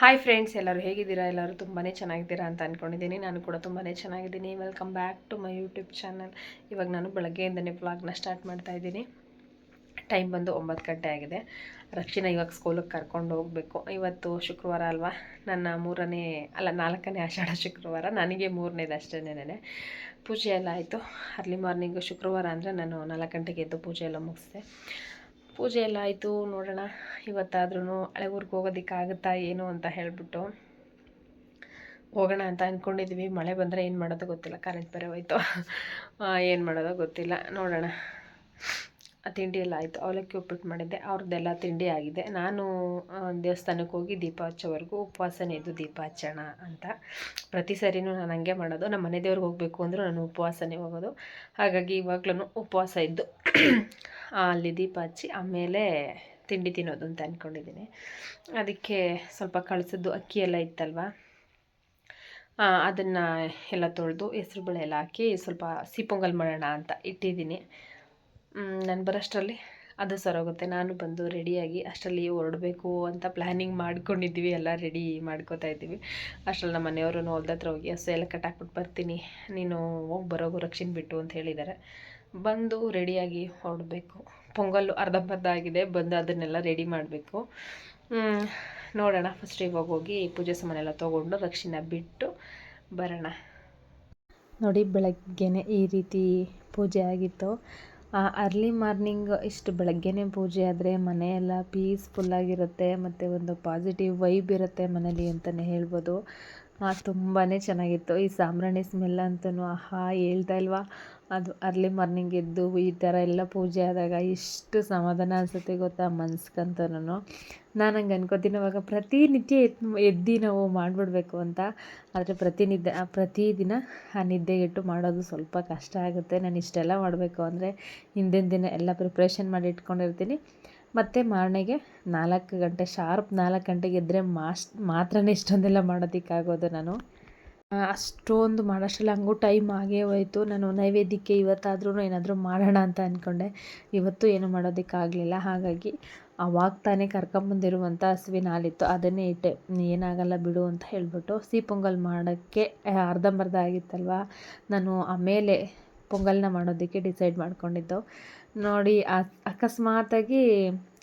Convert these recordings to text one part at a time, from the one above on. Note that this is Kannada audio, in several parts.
ಹಾಯ್ ಫ್ರೆಂಡ್ಸ್ ಎಲ್ಲರೂ ಹೇಗಿದ್ದೀರಾ? ಎಲ್ಲರೂ ತುಂಬಾ ಚೆನ್ನಾಗಿದ್ದೀರಾ ಅಂತ ಅಂದ್ಕೊಂಡಿದ್ದೀನಿ ನಾನು ಕೂಡ ತುಂಬಾ ಚೆನ್ನಾಗಿದ್ದೀನಿ. Welcome back to my YouTube channel ಇವಾಗ ನಾನು ಬೆಳಗ್ಗೆಯಿಂದನೇ ವ್ಲಾಗ್ನ ಸ್ಟಾರ್ಟ್ ಮಾಡ್ತಾ ಇದ್ದೀನಿ. ಟೈಮ್ ಬಂದು ಒಂಬತ್ತು ಗಂಟೆ ಆಗಿದೆ. ರಕ್ಷಿನ ಇವಾಗ ಸ್ಕೂಲಿಗೆ ಕರ್ಕೊಂಡು ಹೋಗಬೇಕು. ಇವತ್ತು ಶುಕ್ರವಾರ ಅಲ್ವಾ? ನನ್ನ ಮೂರನೇ, ಅಲ್ಲ ನಾಲ್ಕನೇ ಆಷಾಢ ಶುಕ್ರವಾರ. ನನಗೆ ಮೂರನೇದು ಅಷ್ಟೇನೆ ಪೂಜೆ ಎಲ್ಲ ಆಯಿತು. ಅರ್ಲಿ ಮಾರ್ನಿಂಗು ಶುಕ್ರವಾರ ಅಂದರೆ ನಾನು ನಾಲ್ಕು ಗಂಟೆಗೆ ಎದ್ದು ಪೂಜೆ ಎಲ್ಲ ಮುಗಿಸಿದೆ. ಪೂಜೆ ಎಲ್ಲ ಆಯಿತು, ನೋಡೋಣ. ಇವತ್ತಾದ್ರೂ ಹಳೆ ಊರಿಗೆ ಹೋಗೋದಕ್ಕಾಗುತ್ತಾ ಏನು ಅಂತ ಹೇಳಿಬಿಟ್ಟು ಹೋಗೋಣ ಅಂತ ಅಂದ್ಕೊಂಡಿದ್ವಿ ಮಳೆ ಬಂದರೆ ಏನು ಮಾಡೋದು ಗೊತ್ತಿಲ್ಲ. ಕರೆಂಟ್ ಬೇರೆ ಹೋಯ್ತು. ಏನು ಮಾಡೋದೋ ಗೊತ್ತಿಲ್ಲ. ನೋಡೋಣ. ತಿಂಡಿ ಎಲ್ಲ ಆಯಿತು. ಅವಲಕ್ಕಿ ಉಪ್ಪಿಟ್ಟು ಮಾಡಿದ್ದೆ. ಅವ್ರದ್ದೆಲ್ಲ ತಿಂಡಿ ಆಗಿದೆ. ನಾನು ದೇವಸ್ಥಾನಕ್ಕೆ ಹೋಗಿ ದೀಪ ಹಚ್ಚೋವರೆಗೂ ಉಪವಾಸನೇ ಇದ್ದು ದೀಪ ಹಚ್ಚೋಣ ಅಂತ. ಪ್ರತಿ ಸರಿನೂ ನಾನು ಹಂಗೆ ಮಾಡೋದು. ನಮ್ಮ ಮನೆ ದೇವ್ರಿಗೆ ಹೋಗಬೇಕು ಅಂದರೂ ನಾನು ಉಪವಾಸನೇ ಹೋಗೋದು. ಹಾಗಾಗಿ ಇವಾಗ್ಲೂ ಉಪವಾಸ ಇದ್ದು ಅಲ್ಲಿ ದೀಪ ಹಚ್ಚಿ ಆಮೇಲೆ ತಿಂಡಿ ತಿನ್ನೋದು ಅಂತ ಅಂದ್ಕೊಂಡಿದ್ದೀನಿ ಅದಕ್ಕೆ ಸ್ವಲ್ಪ ಕಳಿಸಿದ್ದು ಅಕ್ಕಿ ಎಲ್ಲ ಇತ್ತಲ್ವ? ಅದನ್ನು ಎಲ್ಲ ತೊಳೆದು ಹೆಸ್ರುಬೇಳೆ ಎಲ್ಲ ಹಾಕಿ ಸ್ವಲ್ಪ ಸಿಪೊಂಗಲ್ ಮಾಡೋಣ ಅಂತ ಇಟ್ಟಿದ್ದೀನಿ. ನಾನು ಬರೋಷ್ಟರಲ್ಲಿ ಅದು ಸರೋಗುತ್ತೆ. ನಾನು ಬಂದು ರೆಡಿಯಾಗಿ ಅಷ್ಟರಲ್ಲಿ ಹೊರಡಬೇಕು ಅಂತ ಪ್ಲ್ಯಾನಿಂಗ್ ಮಾಡ್ಕೊಂಡಿದ್ದೀವಿ. ಎಲ್ಲ ರೆಡಿ ಮಾಡ್ಕೋತಾ ಇದ್ದೀವಿ. ಅಷ್ಟರಲ್ಲಿ ನಮ್ಮ ಮನೆಯವರು ಹೊಲ್ದ ಹತ್ರ ಹೋಗಿ ಹಸು ಎಲ್ಲ ಕಟ್ಟಾಕ್ಬಿಟ್ಟು ಬರ್ತೀನಿ. ನೀನು ಹೋಗಿ ಬರೋಗು ರಕ್ಷಿನ್ ಬಿಟ್ಟು ಅಂತ ಹೇಳಿದ್ದಾರೆ. ಬಂದು ರೆಡಿಯಾಗಿ ಹೊರಡಬೇಕು ಪೊಂಗಲ್ಲು ಅರ್ಧಂಬರ್ಧ ಆಗಿದೆ, ಬಂದು ಅದನ್ನೆಲ್ಲ ರೆಡಿ ಮಾಡಬೇಕು. ನೋಡೋಣ. ಫಸ್ಟ್ ಇವಾಗ ಹೋಗಿ ಪೂಜೆ ಸಾಮಾನೆಲ್ಲ ತೊಗೊಂಡು ರಕ್ಷಿಣ ಬಿಟ್ಟು ಬರೋಣ. ನೋಡಿ, ಬೆಳಗ್ಗೆನೆ ಈ ರೀತಿ ಪೂಜೆ ಆಗಿತ್ತು. ಅರ್ಲಿ ಮಾರ್ನಿಂಗ್ ಇಷ್ಟು ಬೆಳಗ್ಗೆನೇ ಪೂಜೆ ಆದರೆ ಮನೆಯೆಲ್ಲ ಪೀಸ್ಫುಲ್ಲಾಗಿರುತ್ತೆ ಮತ್ತು ಒಂದು ಪಾಸಿಟಿವ್ ವೈಬ್ ಇರುತ್ತೆ ಮನೇಲಿ ಅಂತಲೇ ಹೇಳ್ಬೋದು. ತುಂಬಾ ಚೆನ್ನಾಗಿತ್ತು. ಈ ಸಾಂಬ್ರಾಣಿ ಸ್ಮೆಲ್ ಅಂತಲೂ ಆಹಾ, ಹೇಳ್ತಾ ಇಲ್ವಾ? ಅದು ಅರ್ಲಿ ಮಾರ್ನಿಂಗ್ ಎದ್ದು ಈ ಥರ ಎಲ್ಲ ಪೂಜೆ ಆದಾಗ ಎಷ್ಟು ಸಮಾಧಾನ ಅನಿಸುತ್ತೆ ಗೊತ್ತಾ ಮನ್ಸ್ಕಂತನೂ ನಾನು ಹಂಗೆ ಅನ್ಕೋತೀನಿ ಅವಾಗ ಪ್ರತಿನಿತ್ಯ ಎತ್ ಎದ್ದು ನಾವು ಮಾಡಿಬಿಡ್ಬೇಕು ಅಂತ. ಆದರೆ ಪ್ರತಿನಿತ್ಯ ಪ್ರತಿದಿನ ಆ ನಿದ್ದೆಗೆಟ್ಟು ಮಾಡೋದು ಸ್ವಲ್ಪ ಕಷ್ಟ ಆಗುತ್ತೆ. ನಾನು ಇಷ್ಟೆಲ್ಲ ಮಾಡಬೇಕು ಅಂದರೆ ಹಿಂದಿನ ದಿನ ಎಲ್ಲ ಪ್ರಿಪ್ರೇಷನ್ ಮಾಡಿ ಇಟ್ಕೊಂಡಿರ್ತೀನಿ. ಮತ್ತು ಮಾರ್ನೆಗೆ ನಾಲ್ಕು ಗಂಟೆ ಶಾರ್ಪ್ ನಾಲ್ಕು ಗಂಟೆಗೆ ಎದ್ದರೆ ಮಾಸ್, ಮಾತ್ರನೇ ಇಷ್ಟೊಂದೆಲ್ಲ ಮಾಡೋದಕ್ಕಾಗೋದು ನಾನು. ಅಷ್ಟೊಂದು ಮಾಡೋಷ್ಟರಲ್ಲಿ ಹಂಗೂ ಟೈಮ್ ಆಗೇ ಹೋಯಿತು. ನಾನು ನೈವೇದ್ಯಕ್ಕೆ ಇವತ್ತಾದ್ರೂ ಏನಾದರೂ ಮಾಡೋಣ ಅಂತ ಅಂದ್ಕೊಂಡೆ ಇವತ್ತು ಏನು ಮಾಡೋದಕ್ಕಾಗಲಿಲ್ಲ. ಹಾಗಾಗಿ ಅವಾಗ ತಾನೇ ಕರ್ಕೊಂಬಂದಿರುವಂಥ ಹಸುವಿನ ಹಾಲಿತ್ತು ಅದನ್ನೇ ಇಟ್ಟೆ. ಏನಾಗಲ್ಲ ಬಿಡು ಅಂತ ಹೇಳಿಬಿಟ್ಟು ಸಿ ಪೊಂಗಲ್ ಮಾಡೋಕ್ಕೆ ಅರ್ಧಂಬರ್ಧ ಆಗಿತ್ತಲ್ವ? ನಾನು ಆಮೇಲೆ ಪೊಂಗಲ್ನ ಮಾಡೋದಕ್ಕೆ ಡಿಸೈಡ್ ಮಾಡ್ಕೊಂಡಿದ್ದು. ನೋಡಿ ಅಕಸ್ಮಾತಾಗಿ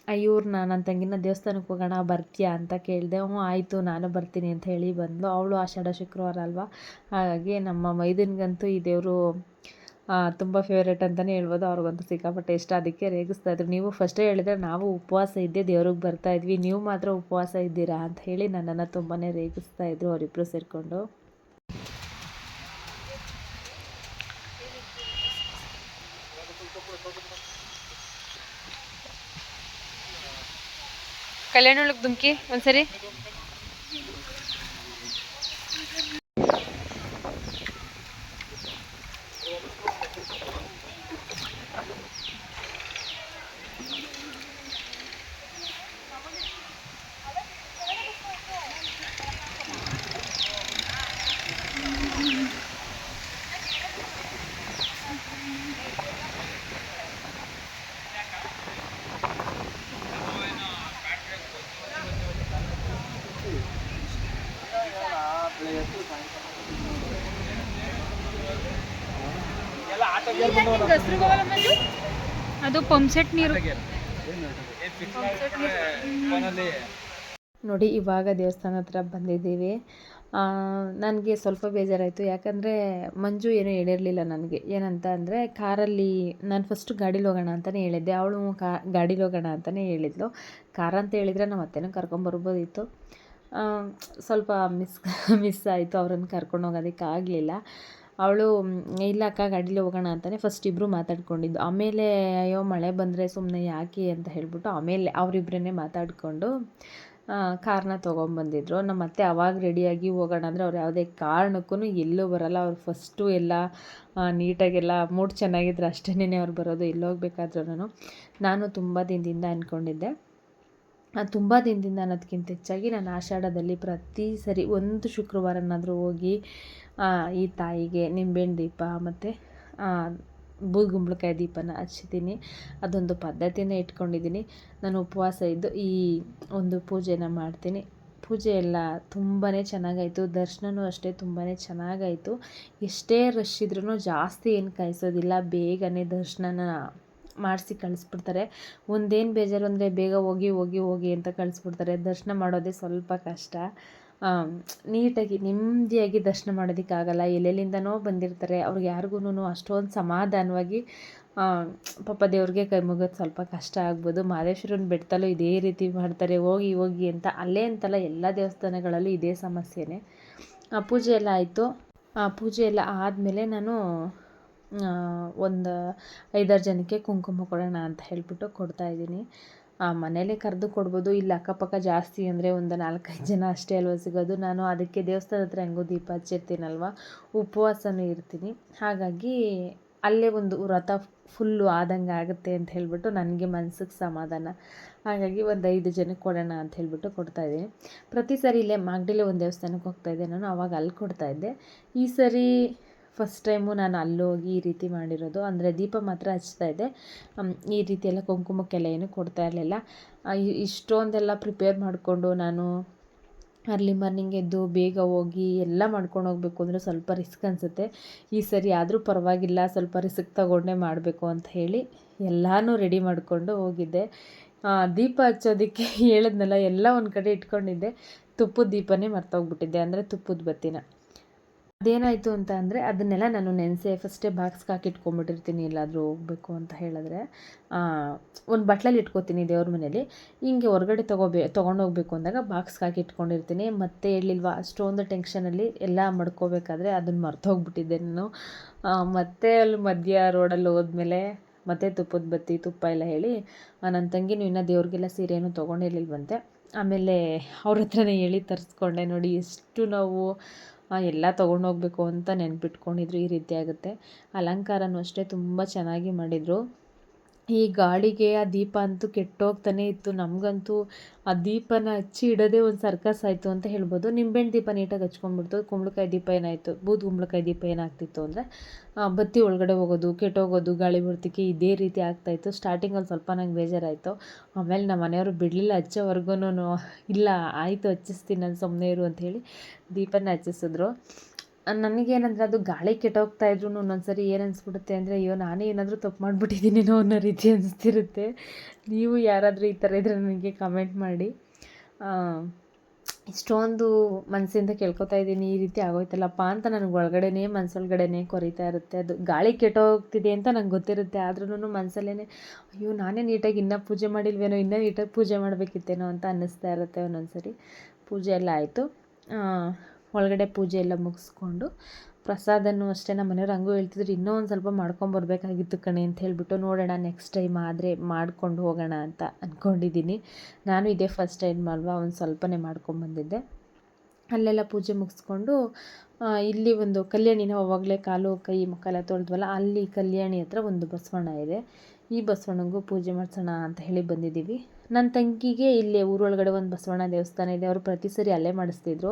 ಇವ್ರನ್ನ ನನ್ನ ತಂಗಿನ ದೇವಸ್ಥಾನಕ್ಕೆ ಹೋಗೋಣ, ಬರ್ತೀಯಾ ಅಂತ ಕೇಳಿದೆ, ಹ್ಞೂ, ಆಯಿತು, ನಾನು ಬರ್ತೀನಿ ಅಂತ ಹೇಳಿ ಬಂದಳು ಅವಳು ಆಷಾಢ ಶುಕ್ರವಾರ ಅಲ್ವಾ? ಹಾಗಾಗಿ ನಮ್ಮ ಮೈದನಿಗಂತೂ ಈ ದೇವರು ತುಂಬ ಫೇವ್ರೇಟ್ ಅಂತಲೇ ಹೇಳ್ಬೋದು. ಅವ್ರಿಗಂತೂ ಸಿಕ್ಕಾಪಟ್ಟೆ ಇಷ್ಟ. ಅದಕ್ಕೆ ರೇಗಿಸ್ತಾ ಇದ್ರು. ನೀವು ಫಸ್ಟೇ ಹೇಳಿದ್ರೆ ನಾವು ಉಪವಾಸ ಇದ್ದೆ ದೇವ್ರಿಗೆ ಬರ್ತಾ ಇದ್ವಿ. ನೀವು ಮಾತ್ರ ಉಪವಾಸ ಇದ್ದೀರಾ ಅಂತ ಹೇಳಿ ನನ್ನನ್ನು ತುಂಬಾ ರೇಗಿಸ್ತಾ ಇದ್ರು ಅವರಿಬ್ಬರು ಸೇರಿಕೊಂಡು. ಕಲ್ಯಾಣ ಒಳಗೆ ದುಮ್ಕಿ ಒಂದ್ಸರಿ? ಅದು ಪಂಪ್ಸೆಟ್ ನೀರು. ನೋಡಿ, ಇವಾಗ ದೇವಸ್ಥಾನ ಹತ್ರ ಬಂದಿದ್ದೀವಿ. ನನಗೆ ಸ್ವಲ್ಪ ಬೇಜಾರಾಯಿತು. ಯಾಕಂದರೆ ಮಂಜು ಏನೂ ಹೇಳಿರಲಿಲ್ಲ ನನಗೆ. ಏನಂತ ಅಂದರೆ, ಕಾರಲ್ಲಿ ನಾನು ಫಸ್ಟು ಗಾಡೀಲಿ ಹೋಗೋಣ ಅಂತಲೇ ಹೇಳಿದ್ದೆ. ಅವಳು ಕಾ, ಗಾಡೀಲಿ ಹೋಗೋಣ ಅಂತಲೇ ಹೇಳಿದ್ಲು. ಕಾರ್ ಅಂತ ಹೇಳಿದರೆ ನಮ್ಮ ಅತ್ತೆನೂ ಕರ್ಕೊಂಬರ್ಬೋದಿತ್ತು ಸ್ವಲ್ಪ ಮಿಸ್ ಮಿಸ್ ಆಯಿತು. ಅವ್ರನ್ನ ಕರ್ಕೊಂಡು ಹೋಗೋದಕ್ಕೆ ಆಗಲಿಲ್ಲ ಅವಳು ಇಲ್ಲ ಅಕ್ಕ, ಗಾಡೀಲಿ ಹೋಗೋಣ ಅಂತಲೇ ಫಸ್ಟ್ ಇಬ್ಬರು ಮಾತಾಡ್ಕೊಂಡಿದ್ದು. ಆಮೇಲೆ ಅಯ್ಯೋ, ಮಳೆ ಬಂದರೆ ಸುಮ್ಮನೆ ಯಾಕೆ ಅಂತ ಹೇಳಿಬಿಟ್ಟು ಆಮೇಲೆ ಅವರಿಬ್ಬರನ್ನೇ ಮಾತಾಡಿಕೊಂಡು ಕಾರ್ನ ತೊಗೊಂಬಂದಿದ್ರು. ನಮ್ಮ ಅತ್ತೆ ಅವಾಗ ರೆಡಿಯಾಗಿ ಹೋಗೋಣ ಅಂದರೆ ಅವ್ರು ಯಾವುದೇ ಕಾರಣಕ್ಕೂ ಎಲ್ಲೂ ಬರಲ್ಲ. ಅವ್ರು ಫಸ್ಟು ಎಲ್ಲ ನೀಟಾಗೆಲ್ಲ ಮೂಡ್ ಚೆನ್ನಾಗಿದ್ರೆ ಅಷ್ಟೇನೆ ಅವ್ರು ಬರೋದು. ಎಲ್ಲೋಗ್ಬೇಕಾದ್ರೂ ನಾನು ತುಂಬ ದಿನದಿಂದ ಅಂದ್ಕೊಂಡಿದ್ದೆ. ತುಂಬ ದಿನದಿಂದ ಅನ್ನೋದಕ್ಕಿಂತ ಹೆಚ್ಚಾಗಿ ನಾನು ಆಷಾಢದಲ್ಲಿ ಪ್ರತಿ ಸರಿ ಒಂದು ಶುಕ್ರವಾರನಾದರೂ ಹೋಗಿ ಈ ತಾಯಿಗೆ ನಿಂಬೆಹಣ್ಣು ದೀಪ ಮತ್ತು ಬೂದುಗುಂಬಳಕಾಯಿ ದೀಪನ ಹಚ್ತೀನಿ ಅದೊಂದು ಪದ್ಧತಿನೇ ಇಟ್ಕೊಂಡಿದ್ದೀನಿ. ನಾನು ಉಪವಾಸ ಇದ್ದು ಈ ಒಂದು ಪೂಜೆನ ಮಾಡ್ತೀನಿ. ಪೂಜೆ ಎಲ್ಲ ತುಂಬಾ ಚೆನ್ನಾಗಾಯಿತು. ದರ್ಶನವೂ ಅಷ್ಟೇ ತುಂಬಾ ಚೆನ್ನಾಗಾಯಿತು. ಎಷ್ಟೇ ರಶ್ ಇದ್ರೂ ಜಾಸ್ತಿ ಏನು ಕಾಯಿಸೋದಿಲ್ಲ. ಬೇಗನೆ ದರ್ಶನನ ಮಾಡಿಸಿ ಕಳಿಸ್ಬಿಡ್ತಾರೆ. ಒಂದೇನು ಬೇಜಾರು ಅಂದರೆ ಬೇಗ ಹೋಗಿ ಹೋಗಿ ಹೋಗಿ ಅಂತ ಕಳಿಸ್ಬಿಡ್ತಾರೆ. ದರ್ಶನ ಮಾಡೋದೇ ಸ್ವಲ್ಪ ಕಷ್ಟ. ನೀಟಾಗಿ ನೆಮ್ಮದಿಯಾಗಿ ದರ್ಶನ ಮಾಡೋದಕ್ಕಾಗಲ್ಲ. ಎಲ್ಲೆಲ್ಲಿಂದನೋ ಬಂದಿರ್ತಾರೆ. ಅವ್ರಿಗೆ ಯಾರಿಗೂ ಅಷ್ಟೊಂದು ಸಮಾಧಾನವಾಗಿ ಪಾಪ ದೇವ್ರಿಗೆ ಕೈ ಮುಗೋದು ಸ್ವಲ್ಪ ಕಷ್ಟ ಆಗ್ಬೋದು. ಮಹದೇಶ್ವರನ ಬೆಟ್ಟದಲ್ಲೂ ಇದೇ ರೀತಿ ಮಾಡ್ತಾರೆ. ಹೋಗಿ ಹೋಗಿ ಅಂತ. ಅಲ್ಲೇ ಅಂತಲ್ಲ ಎಲ್ಲ ದೇವಸ್ಥಾನಗಳಲ್ಲೂ ಇದೇ ಸಮಸ್ಯೆನೇ. ಪೂಜೆ ಎಲ್ಲ ಆಯಿತು. ಪೂಜೆ ಎಲ್ಲ ಆದಮೇಲೆ ನಾನು ಒಂದು ಐದಾರು ಜನಕ್ಕೆ ಕುಂಕುಮ ಕೊಡೋಣ ಅಂತ ಹೇಳಿಬಿಟ್ಟು ಕೊಡ್ತಾಯಿದ್ದೀನಿ ಮನೇಲೇ ಕರೆದು ಕೊಡ್ಬೋದು, ಇಲ್ಲಿ ಅಕ್ಕಪಕ್ಕ ಜಾಸ್ತಿ ಅಂದರೆ ಒಂದು ನಾಲ್ಕೈದು ಜನ ಅಷ್ಟೇ ಅಲ್ವ ಸಿಗೋದು. ನಾನು ಅದಕ್ಕೆ ದೇವಸ್ಥಾನದ ಹತ್ರ ಹೆಂಗೂ ದೀಪ ಹಚ್ಚಿರ್ತೀನಲ್ವ, ಉಪವಾಸನೂ ಇರ್ತೀನಿ. ಹಾಗಾಗಿ ಅಲ್ಲೇ ಒಂದು ವ್ರತ ಫುಲ್ಲು ಆದಂಗೆ ಆಗುತ್ತೆ ಅಂತ ಹೇಳಿಬಿಟ್ಟು ನನಗೆ ಮನ್ಸಿಗೆ ಸಮಾಧಾನ. ಹಾಗಾಗಿ ಒಂದು ಐದು ಜನಕ್ಕೆ ಕೊಡೋಣ ಅಂತ ಹೇಳಿಬಿಟ್ಟು ಕೊಡ್ತಾಯಿದ್ದೀನಿ ಪ್ರತಿ ಸಾರಿ ಇಲ್ಲೇ ಮಾಗಡಿಲೇ ಒಂದು ದೇವಸ್ಥಾನಕ್ಕೆ ಹೋಗ್ತಾಯಿದ್ದೆ ನಾನು, ಅವಾಗ ಅಲ್ಲಿ ಕೊಡ್ತಾ ಇದ್ದೆ. ಈ ಸರಿ ಫಸ್ಟ್ ಟೈಮು ನಾನು ಅಲ್ಲೋಗಿ ಈ ರೀತಿ ಮಾಡಿರೋದು. ಅಂದರೆ ದೀಪ ಮಾತ್ರ ಹಚ್ತಾ ಇದ್ದೆ ಈ ರೀತಿ ಎಲ್ಲ ಕುಂಕುಮಕ್ಕೆಲ್ಲ ಏನು ಕೊಡ್ತಾ ಇರಲಿಲ್ಲ. ಇಷ್ಟೊಂದೆಲ್ಲ ಪ್ರಿಪೇರ್ ಮಾಡಿಕೊಂಡು ನಾನು ಅರ್ಲಿ ಮಾರ್ನಿಂಗ್ ಎದ್ದು ಬೇಗ ಹೋಗಿ ಎಲ್ಲ ಮಾಡ್ಕೊಂಡು ಹೋಗಬೇಕು ಅಂದರೆ ಸ್ವಲ್ಪ ರಿಸ್ಕ್ ಅನಿಸುತ್ತೆ. ಈ ಸರಿ ಆದರೂ ಪರವಾಗಿಲ್ಲ, ಸ್ವಲ್ಪ ರಿಸ್ಕ್ ತಗೊಂಡೇ ಮಾಡಬೇಕು ಅಂತ ಹೇಳಿ ಎಲ್ಲನೂ ರೆಡಿ ಮಾಡಿಕೊಂಡು ಹೋಗಿದ್ದೆ. ದೀಪ ಹಚ್ಚೋದಕ್ಕೆ ಹೇಳಿದ್ನಲ್ಲ, ಎಲ್ಲ ಒಂದು ಕಡೆ ಇಟ್ಕೊಂಡಿದ್ದೆ. ತುಪ್ಪದ ದೀಪನೇ ಮರ್ತೋಗ್ಬಿಟ್ಟಿದ್ದೆ. ಅಂದರೆ ತುಪ್ಪದ ಬತ್ತಿನ. ಅದೇನಾಯಿತು ಅಂತ ಅಂದರೆ ಅದನ್ನೆಲ್ಲ ನಾನು ನೆನೆಸಿ ಫಸ್ಟೇ ಬಾಕ್ಸ್ಗೆ ಹಾಕಿ ಇಟ್ಕೊಂಡ್ಬಿಟ್ಟಿರ್ತೀನಿ ಎಲ್ಲಾದರೂ ಹೋಗಬೇಕು ಅಂತ ಹೇಳಿದ್ರೆ. ಒಂದು ಬಟ್ಲಲ್ಲಿ ಇಟ್ಕೋತೀನಿ ದೇವ್ರ ಮನೇಲಿ. ಹಿಂಗೆ ಹೊರಗಡೆ ತೊಗೋಬೇ, ತೊಗೊಂಡೋಗ್ಬೇಕು ಅಂದಾಗ ಬಾಕ್ಸ್ಗೆ ಹಾಕಿ ಇಟ್ಕೊಂಡಿರ್ತೀನಿ ಮತ್ತೆ ಹೇಳಿಲ್ವಾ, ಅಷ್ಟೊಂದು ಟೆನ್ಷನಲ್ಲಿ ಎಲ್ಲ ಮಡ್ಕೋಬೇಕಾದ್ರೆ ಅದನ್ನು ಮರ್ತೋಗ್ಬಿಟ್ಟಿದ್ದೆ ನಾನು. ಮತ್ತೆ ಅಲ್ಲಿ ಮಧ್ಯ ರೋಡಲ್ಲಿ ಹೋದ್ಮೇಲೆ ಮತ್ತೆ ತುಪ್ಪದ ಬತ್ತಿ, ತುಪ್ಪ ಎಲ್ಲ ಹೇಳಿ ನನ್ನ ತಂಗಿನೂ ಇನ್ನೂ ದೇವ್ರಿಗೆಲ್ಲ ಸೀರೆನೂ ತೊಗೊಂಡಿರ್ಲಿಲ್ವಂತೆ. ಆಮೇಲೆ ಅವ್ರ ಹತ್ರನೇ ಹೇಳಿ ತರಿಸ್ಕೊಂಡೆ ನೋಡಿ, ಎಷ್ಟು ನಾವು ಎಲ್ಲ ತೊಗೊಂಡೋಗ್ಬೇಕು ಅಂತ ನೆನ್ಪಿಟ್ಕೊಂಡಿದ್ರು ಈ ರೀತಿ ಆಗುತ್ತೆ. ಅಲಂಕಾರನೂ ಅಷ್ಟೇ ತುಂಬ ಚೆನ್ನಾಗಿ ಮಾಡಿದರು. ಈ ಗಾಳಿಗೆ ಆ ದೀಪ ಅಂತೂ ಕೆಟ್ಟೋಗ್ತಾನೆ ಇತ್ತು. ನಮಗಂತೂ ಆ ದೀಪನ ಹಚ್ಚಿ ಇಡೋದೇ ಒಂದು ಸರ್ಕಸ್ ಆಯಿತು ಅಂತ ಹೇಳ್ಬೋದು. ನಿಂಬೆಹಣ್ಣು ದೀಪ ನೀಟಾಗಿ ಹಚ್ಕೊಂಡ್ಬಿಡ್ತು. ಕುಂಬಳಕಾಯಿ ದೀಪ ಏನಾಯಿತು? ಬೂದು ಕುಂಬಳಕಾಯಿ ದೀಪ ಏನಾಗ್ತಿತ್ತು ಅಂದರೆ ಬತ್ತಿ ಒಳಗಡೆ ಹೋಗೋದು, ಕೆಟ್ಟೋಗೋದು, ಗಾಳಿ ಬರ್ತಕ್ಕೆ ಇದೇ ರೀತಿ ಆಗ್ತಾಯಿತ್ತು. ಸ್ಟಾರ್ಟಿಂಗಲ್ಲಿ ಸ್ವಲ್ಪ ನಂಗೆ ಬೇಜಾರಾಯಿತು. ಆಮೇಲೆ ನಮ್ಮ ಮನೆಯವರು ಬಿಡಲಿಲ್ಲ ಹಚ್ಚೋವರೆಗೂ ಇಲ್ಲ, ಆಯಿತು, ಹಚ್ಚಿಸ್ತೀನಿ, ನಾನು ಸುಮ್ಮನೆ ಇರು ಅಂತ ಹೇಳಿ ದೀಪನ ಹಚ್ಚಿಸಿದ್ರು. ನನಗೇನಂದರೆ ಅದು ಗಾಳಿ ಕೆಟ್ಟೋಗ್ತಾ ಇದ್ರು ಒಂದೊಂದ್ಸರಿ ಏನು ಅನಿಸ್ಬಿಡುತ್ತೆ ಅಂದರೆ, ಅಯ್ಯೋ, ನಾನೇ ಏನಾದರೂ ತಪ್ಪು ಮಾಡಿಬಿಟ್ಟಿದ್ದೀನೇನೋ ಅನ್ನೋ ರೀತಿ ಅನಿಸ್ತಿರುತ್ತೆ. ನೀವು ಯಾರಾದರೂ ಈ ಥರ ಇದ್ದರೆ ನನಗೆ ಕಮೆಂಟ್ ಮಾಡಿ. ಇಷ್ಟೊಂದು ಮನಸ್ಸಿಂದ ಕೇಳ್ಕೊತಾ ಇದ್ದೀನಿ, ಈ ರೀತಿ ಆಗೋಯ್ತಲ್ಲಪ್ಪ ಅಂತ ನನಗೆ ಒಳಗಡೆನೇ ಮನಸ್ಸೊಳಗಡೆನೇ ಕೊರಿತಾ ಇರುತ್ತೆ. ಅದು ಗಾಳಿ ಕೆಟ್ಟೋಗ್ತಿದೆ ಅಂತ ನಂಗೆ ಗೊತ್ತಿರುತ್ತೆ ಆದ್ರೂ ಮನಸ್ಸಲ್ಲೇ ಅಯ್ಯೋ, ನಾನೇ ನೀಟಾಗಿ ಇನ್ನೂ ಪೂಜೆ ಮಾಡಿಲ್ವೇನೋ, ಇನ್ನೂ ನೀಟಾಗಿ ಪೂಜೆ ಮಾಡಬೇಕಿತ್ತೇನೋ ಅಂತ ಅನ್ನಿಸ್ತಾ ಇರುತ್ತೆ ಒಂದೊಂದು ಸರಿ ಪೂಜೆ ಎಲ್ಲ ಆಯಿತು. ಒಳಗಡೆ ಪೂಜೆ ಎಲ್ಲ ಮುಗಿಸ್ಕೊಂಡು ಪ್ರಸಾದನೂ ಅಷ್ಟೇ ನಮ್ಮ ಮನೆಯವ್ರು ಹಂಗೂ ಹೇಳ್ತಿದ್ರು, ಇನ್ನೂ ಒಂದು ಸ್ವಲ್ಪ ಮಾಡ್ಕೊಂಬರ್ಬೇಕಾಗಿತ್ತು ಕಣೆ ಅಂತ ಹೇಳಿಬಿಟ್ಟು, ನೋಡೋಣ ನೆಕ್ಸ್ಟ್ ಟೈಮ್ ಆದರೆ ಮಾಡ್ಕೊಂಡು ಹೋಗೋಣ ಅಂತ ಅಂದ್ಕೊಂಡಿದ್ದೀನಿ ನಾನು ಇದೇ ಫಸ್ಟ್ ಟೈಮ್ ಅಲ್ವಾ ಒಂದು ಸ್ವಲ್ಪನೇ ಮಾಡ್ಕೊಂಬಂದಿದ್ದೆ ಅಲ್ಲೆಲ್ಲ ಪೂಜೆ ಮುಗಿಸ್ಕೊಂಡು ಇಲ್ಲಿ ಒಂದು ಕಲ್ಯಾಣಿನ, ಅವಾಗಲೇ ಕಾಲು ಕೈ ಮುಖ ತೊಳೆದ್ವಲ್ಲ, ಅಲ್ಲಿ ಕಲ್ಯಾಣಿ ಹತ್ರ ಒಂದು ಬಸವಣ್ಣ ಇದೆ. ಈ ಬಸವಣ್ಣಂಗೂ ಪೂಜೆ ಮಾಡಿಸೋಣ ಅಂತ ಹೇಳಿ ಬಂದಿದ್ದೀವಿ. ನನ್ನ ತಂಗಿಗೆ ಇಲ್ಲಿ ಊರೊಳಗಡೆ ಒಂದು ಬಸವಣ್ಣ ದೇವಸ್ಥಾನ ಇದೆ. ಅವರು ಪ್ರತಿ ಸರಿ ಅಲ್ಲೇ ಮಾಡಿಸ್ತಿದ್ರು.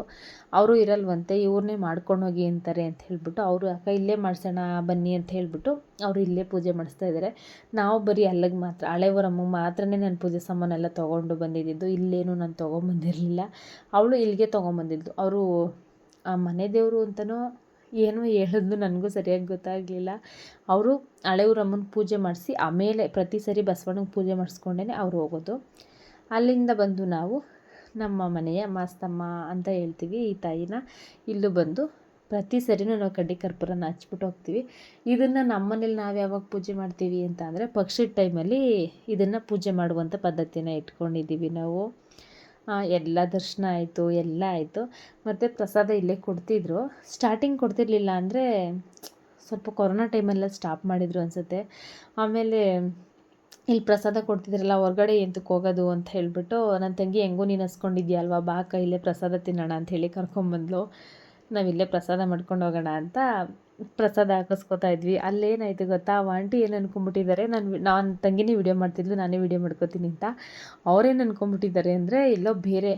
ಅವರು ಇರಲ್ವಂತೆ ಇವ್ರನ್ನೇ ಮಾಡ್ಕೊಂಡು ಹೋಗಿ ಅಂತಾರೆ ಅಂತ ಹೇಳ್ಬಿಟ್ಟು ಅವರು ಅಕ್ಕ ಇಲ್ಲೇ ಮಾಡಿಸೋಣ ಬನ್ನಿ ಅಂತ ಹೇಳಿಬಿಟ್ಟು ಅವರು ಇಲ್ಲೇ ಪೂಜೆ ಮಾಡಿಸ್ತಾ ಇದ್ದಾರೆ ನಾವು ಬರೀ ಅಲ್ಲಿಗೆ ಮಾತ್ರ ಹಳೆಯವರಮ್ಮ ಮಾತ್ರನೇ ನಾನು ಪೂಜೆ ಸಾಮಾನೆಲ್ಲ ತೊಗೊಂಡು ಬಂದಿದ್ದು. ಇಲ್ಲೇನು ನಾನು ತೊಗೊಂಬಂದಿರಲಿಲ್ಲ. ಅವಳು ಇಲ್ಲಿಗೆ ತೊಗೊಂಬಂದಿದ್ದು. ಅವರು ಆ ಮನೆ ದೇವರು ಅಂತಲೂ ಏನೋ ಹೇಳಿದ್ನು ನನಗೂ ಸರಿಯಾಗಿ ಗೊತ್ತಾಗಲಿಲ್ಲ. ಅವರು ಹಳೆಯವ್ರಮ್ಮನ ಪೂಜೆ ಮಾಡಿಸಿ ಆಮೇಲೆ ಪ್ರತಿ ಸರಿ ಬಸವಣ್ಣಗೆ ಪೂಜೆ ಮಾಡಿಸ್ಕೊಂಡೇ ಅವ್ರು ಹೋಗೋದು. ಅಲ್ಲಿಂದ ಬಂದು ನಾವು ನಮ್ಮ ಮನೆಯ ಮಾಸ್ತಮ್ಮ ಅಂತ ಹೇಳ್ತೀವಿ, ಈ ತಾಯಿನ ಇಲ್ಲೂ ಬಂದು ಪ್ರತಿ ಸರಿನೂ ನಾವು ಕಡ್ಡಿ ಕರ್ಪೂರನ ಹಚ್ಬಿಟ್ಟು ಹೋಗ್ತೀವಿ. ಇದನ್ನು ನಮ್ಮ ಮನೇಲಿ ನಾವು ಯಾವಾಗ ಪೂಜೆ ಮಾಡ್ತೀವಿ ಅಂತ ಅಂದರೆ ಪಕ್ಷದ ಟೈಮಲ್ಲಿ ಇದನ್ನು ಪೂಜೆ ಮಾಡುವಂಥ ಪದ್ಧತಿನ ಇಟ್ಕೊಂಡಿದ್ದೀವಿ ನಾವು. ಎಲ್ಲ ದರ್ಶನ ಆಯಿತು, ಎಲ್ಲ ಆಯಿತು. ಮತ್ತು ಪ್ರಸಾದ ಇಲ್ಲೇ ಕೊಡ್ತಿದ್ರು. ಸ್ಟಾರ್ಟಿಂಗ್ ಕೊಡ್ತಿರಲಿಲ್ಲ ಅಂದರೆ ಸ್ವಲ್ಪ ಕೊರೋನಾ ಟೈಮಲ್ಲ ಸ್ಟಾಪ್ ಮಾಡಿದರು ಅನಿಸುತ್ತೆ. ಆಮೇಲೆ ಇಲ್ಲಿ ಪ್ರಸಾದ ಕೊಡ್ತಿದ್ರಲ್ಲ, ಹೊರ್ಗಡೆ ಎಂತಕ್ಕೆ ಹೋಗೋದು ಅಂತ ಹೇಳಿಬಿಟ್ಟು ನನ್ನ ತಂಗಿ, ಹೆಂಗೂ ನೀನು ಹಸ್ಕೊಂಡಿದ್ಯಲ್ವಾ? ಬಾ ಇಲ್ಲೇ ಪ್ರಸಾದ ತಿನ್ನೋಣ ಅಂತ ಹೇಳಿ ಕರ್ಕೊಂಬಂದ್ಲು. ನಾವಿಲ್ಲೇ ಪ್ರಸಾದ ಮಾಡ್ಕೊಂಡು ಹೋಗೋಣ ಅಂತ ಪ್ರಸಾದ ಹಾಕಿಸ್ಕೊತಾ ಇದ್ವಿ. ಅಲ್ಲೇನಾಯಿತು ಗೊತ್ತಾ? ಆ ಆಂಟಿ ಏನು ಅನ್ಕೊಂಬಿಟ್ಟಿದ್ದಾರೆ ನಾನು ನಾನು ತಂಗಿನೇ ವೀಡಿಯೋ ಮಾಡ್ತಿದ್ಲು, ನಾನೇ ವೀಡಿಯೋ ಮಾಡ್ಕೋತೀನಿ ಅಂತ. ಅವ್ರೇನು ಅನ್ಕೊಂಬಿಟ್ಟಿದ್ದಾರೆ ಅಂದರೆ, ಎಲ್ಲೋ ಬೇರೆ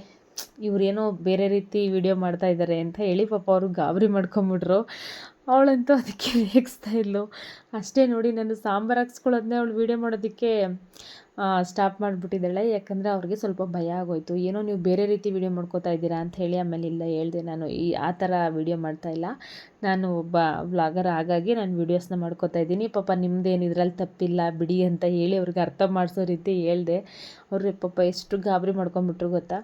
ಇವರೇನೋ ಬೇರೆ ರೀತಿ ವಿಡಿಯೋ ಮಾಡ್ತಾ ಇದ್ದಾರೆ ಅಂತ ಹೇಳಿ ಪಾಪ ಅವರು ಗಾಬರಿ ಮಾಡ್ಕೊಂಬಿಟ್ರು. ಅವಳಂತೂ ಅದಕ್ಕೆ ರೇಗಿಸ್ತಾ ಇದ್ಲು. ಅಷ್ಟೇ ನೋಡಿ ನಾನು ಸಾಂಬಾರು ಹಾಕ್ಸ್ಕೊಳ್ಳೋದನ್ನೇ ಅವಳು ವೀಡಿಯೋ ಮಾಡೋದಕ್ಕೆ ಸ್ಟಾಪ್ ಮಾಡಿಬಿಟ್ಟಿದ್ದಾಳೆ. ಯಾಕಂದರೆ ಅವ್ರಿಗೆ ಸ್ವಲ್ಪ ಭಯ ಆಗೋಯ್ತು. ಏನೋ ನೀವು ಬೇರೆ ರೀತಿ ವೀಡಿಯೋ ಮಾಡ್ಕೋತಾ ಇದ್ದೀರಾ ಅಂತ ಹೇಳಿ ಆಮೇಲೆ ಇಲ್ಲ, ಹೇಳಿದೆ ನಾನು ಈ, ಆ ಥರ ವೀಡಿಯೋ ಮಾಡ್ತಾ ಇಲ್ಲ. ನಾನು ಒಬ್ಬ ವ್ಲಾಗರ್ ಹಾಗಾಗಿ ನಾನು ವೀಡಿಯೋಸ್ನ ಮಾಡ್ಕೋತಾ ಇದ್ದೀನಿ. ಪಾಪ ನಿಮ್ಮದೇನು ಇದರಲ್ಲಿ ತಪ್ಪಿಲ್ಲ, ಬಿಡಿ ಅಂತ ಹೇಳಿ ಅವ್ರಿಗೆ ಅರ್ಥ ಮಾಡಿಸೋ ರೀತಿ ಹೇಳಿದೆ. ಅವರು ಪಾಪ ಎಷ್ಟು ಗಾಬರಿ ಮಾಡ್ಕೊಂಬಿಟ್ರು ಗೊತ್ತಾ?